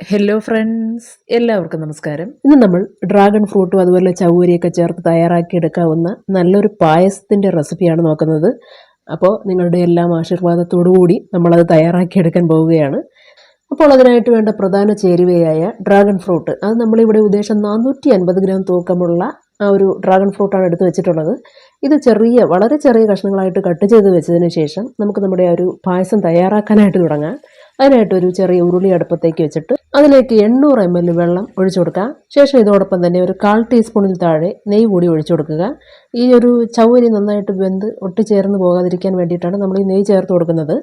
Hello friends എല്ലാവർക്കും നമസ്കാരം. ഇന്ന് നമ്മൾ ഡ്രാഗൺ ഫ്രൂട്ടും അതുപോലെ ചവരിയൊക്കെ ചേർത്ത് തയ്യാറാക്കിയെടുക്കാവുന്ന നല്ലൊരു പായസത്തിന്റെ റെസിപ്പിയാണ് നോക്കുന്നത്. അപ്പോൾ നിങ്ങളുടെ എല്ലാം ആശീർവാദത്തോടു കൂടി നമ്മളത് തയ്യാറാക്കിയെടുക്കാൻ പോവുകയാണ്. അപ്പോൾ അതിനായിട്ട് വേണ്ട പ്രധാന ചേരുവയായ ഡ്രാഗൺ ഫ്രൂട്ട് അത് നമ്മളിവിടെ ഉദ്ദേശം നാനൂറ്റി അൻപത് ഗ്രാം തൂക്കമുള്ള ആ ഒരു ഡ്രാഗൺ ഫ്രൂട്ടാണ് എടുത്ത് വെച്ചിട്ടുള്ളത്. ഇത് ചെറിയ വളരെ ചെറിയ കഷ്ണങ്ങളായിട്ട് കട്ട് ചെയ്ത് വെച്ചതിന് ശേഷം നമുക്ക് നമ്മുടെ ഒരു പായസം തയ്യാറാക്കാനായിട്ട് തുടങ്ങാം. അതിനായിട്ട് ഒരു ചെറിയ ഉരുളി അടുപ്പത്തേക്ക് വെച്ചിട്ട് അതിലേക്ക് എണ്ണൂറ് എം എൽ വെള്ളം ഒഴിച്ചു കൊടുക്കുക ശേഷം ഇതോടൊപ്പം തന്നെ ഒരു കാൽ ടീസ്പൂണിൽ താഴെ നെയ്യ് കൂടി ഒഴിച്ചു കൊടുക്കുക. ഈ ഒരു ചവരി നന്നായിട്ട് വെന്ത് ഒട്ടിച്ചേർന്ന് പോകാതിരിക്കാൻ വേണ്ടിയിട്ടാണ് നമ്മൾ ഈ നെയ്യ് ചേർത്ത് കൊടുക്കുന്നത്.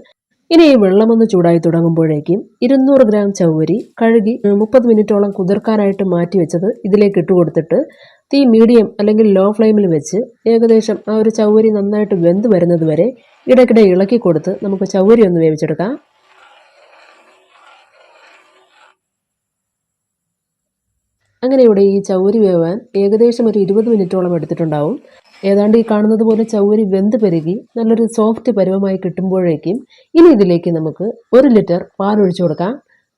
ഇനി ഈ വെള്ളമൊന്ന് ചൂടായി തുടങ്ങുമ്പോഴേക്കും ഇരുന്നൂറ് ഗ്രാം ചൗവരി കഴുകി മുപ്പത് മിനിറ്റോളം കുതിർക്കാനായിട്ട് മാറ്റി വെച്ചത് ഇതിലേക്ക് ഇട്ട് കൊടുത്തിട്ട് തീ മീഡിയം അല്ലെങ്കിൽ ലോ ഫ്ലെയിമിൽ വെച്ച് ഏകദേശം ആ ഒരു ചൗവരി നന്നായിട്ട് വെന്ത് വരുന്നത് വരെ ഇടയ്ക്കിടെ ഇളക്കി കൊടുത്ത് നമുക്ക് ചൗവരി ഒന്ന് വേവിച്ചെടുക്കാം. അങ്ങനെ ഇവിടെ ഈ ചൗരി വേവാൻ ഏകദേശം ഒരു ഇരുപത് മിനിറ്റോളം എടുത്തിട്ടുണ്ടാവും. ഏതാണ്ട് ഈ കാണുന്നത് പോലെ ചൗരി വെന്ത് പെരുകി നല്ലൊരു സോഫ്റ്റ് പരുവമായി കിട്ടുമ്പോഴേക്കും ഇനി ഇതിലേക്ക് നമുക്ക് ഒരു ലിറ്റർ പാൽ ഒഴിച്ചു കൊടുക്കാം.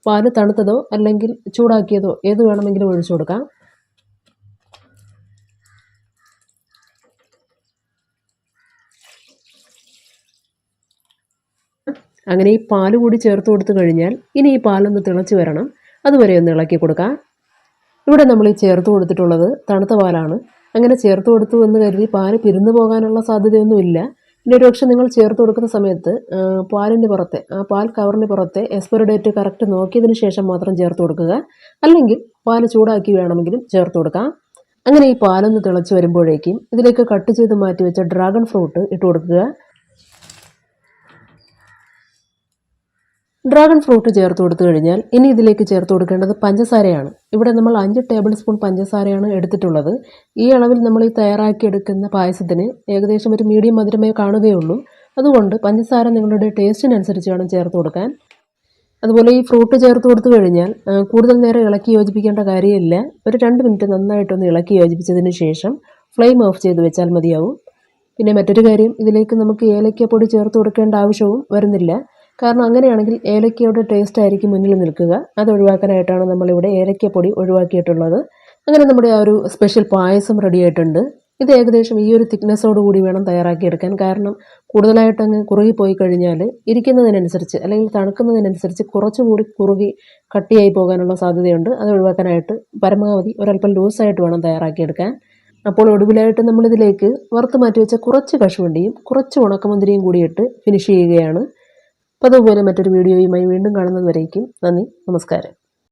പാൽ തണുത്തതോ അല്ലെങ്കിൽ ചൂടാക്കിയതോ ഏത് വേണമെങ്കിലും ഒഴിച്ചു കൊടുക്കാം. അങ്ങനെ ഈ പാൽ കൂടി ചേർത്ത് കൊടുത്തു കഴിഞ്ഞാൽ ഇനി ഈ പാലൊന്ന് തിളച്ച് വരണം. അതുവരെ ഒന്ന് ഇളക്കി കൊടുക്കാം. ഇവിടെ നമ്മൾ ഈ ചേർത്ത് കൊടുത്തിട്ടുള്ളത് തണുത്ത പാലാണ്. അങ്ങനെ ചേർത്ത് കൊടുത്തു എന്ന് കരുതി പാൽ പിരിന്നു പോകാനുള്ള സാധ്യതയൊന്നുമില്ല. പിന്നെ ഒരു പക്ഷേ നിങ്ങൾ ചേർത്ത് കൊടുക്കുന്ന സമയത്ത് പാലിന്റെ പുറത്തെ ആ പാൽ കവറിന് പുറത്തെ എക്സ്പയറി ഡേറ്റ് കറക്റ്റ് നോക്കിയതിന് ശേഷം മാത്രം ചേർത്ത് കൊടുക്കുക. അല്ലെങ്കിൽ പാൽ ചൂടാക്കി വേണമെങ്കിലും ചേർത്ത് കൊടുക്കാം. അങ്ങനെ ഈ പാലൊന്ന് തിളച്ച് വരുമ്പോഴേക്കും ഇതിലേക്ക് കട്ട് ചെയ്ത് മാറ്റി വെച്ച ഡ്രാഗൺ ഫ്രൂട്ട് ഇട്ട് കൊടുക്കുക. ഡ്രാഗൺ ഫ്രൂട്ട് ചേർത്ത് കൊടുത്തു കഴിഞ്ഞാൽ ഇനി ഇതിലേക്ക് ചേർത്ത് കൊടുക്കേണ്ടത് പഞ്ചസാരയാണ്. ഇവിടെ നമ്മൾ അഞ്ച് ടേബിൾ സ്പൂൺ പഞ്ചസാരയാണ് എടുത്തിട്ടുള്ളത്. ഈ അളവിൽ നമ്മൾ ഈ തയ്യാറാക്കിയെടുക്കുന്ന പായസത്തിന് ഏകദേശം ഒരു മീഡിയം മധുരമേ കാണുകയുള്ളൂ. അതുകൊണ്ട് പഞ്ചസാര നിങ്ങളുടെ ടേസ്റ്റിനനുസരിച്ച് വേണം ചേർത്ത് കൊടുക്കാൻ. അതുപോലെ ഈ ഫ്രൂട്ട് ചേർത്ത് കൊടുത്തു കഴിഞ്ഞാൽ കൂടുതൽ നേരം ഇളക്കി യോജിപ്പിക്കേണ്ട കാര്യമില്ല. ഒരു രണ്ട് മിനിറ്റ് നന്നായിട്ടൊന്ന് ഇളക്കി യോജിപ്പിച്ചതിന് ശേഷം ഫ്ലെയിം ഓഫ് ചെയ്ത് വെച്ചാൽ മതിയാവും. പിന്നെ മറ്റൊരു കാര്യം ഇതിലേക്ക് നമുക്ക് ഏലക്കപ്പൊടി ചേർത്ത് കൊടുക്കേണ്ട ആവശ്യവും വരുന്നില്ല. കാരണം അങ്ങനെയാണെങ്കിൽ ഏലക്കയുടെ ടേസ്റ്റ് ആയിരിക്കും മുന്നിൽ നിൽക്കുക. അത് ഒഴിവാക്കാനായിട്ടാണ് നമ്മളിവിടെ ഏലക്കപ്പൊടി ഒഴിവാക്കിയിട്ടുള്ളത്. അങ്ങനെ നമ്മുടെ ആ ഒരു സ്പെഷ്യൽ പായസം റെഡി ആയിട്ടുണ്ട്. ഇത് ഏകദേശം ഈ ഒരു തിക്നെസ്സോട് കൂടി വേണം തയ്യാറാക്കിയെടുക്കാൻ. കാരണം കൂടുതലായിട്ട് അങ്ങ് കുറുകി പോയി കഴിഞ്ഞാൽ ഇരിക്കുന്നതിനനുസരിച്ച് അല്ലെങ്കിൽ തണുക്കുന്നതിനനുസരിച്ച് കുറച്ചുകൂടി കുറുകി കട്ടിയായി പോകാനുള്ള സാധ്യതയുണ്ട്. അത് ഒഴിവാക്കാനായിട്ട് പരമാവധി ഒരല്പം ലൂസായിട്ട് വേണം തയ്യാറാക്കിയെടുക്കാൻ. അപ്പോൾ ഒടുവിലായിട്ട് നമ്മളിതിലേക്ക് വറുത്ത് മാറ്റി വെച്ച കുറച്ച് കശുവണ്ടിയും കുറച്ച് ഉണക്കമുന്തിരിയും കൂടിയിട്ട് ഫിനിഷ് ചെയ്യുകയാണ്. അപ്പോൾ അതുപോലെ മറ്റൊരു വീഡിയോയുമായി വീണ്ടും കാണുന്നത് വരേക്കും നന്ദി നമസ്കാരം.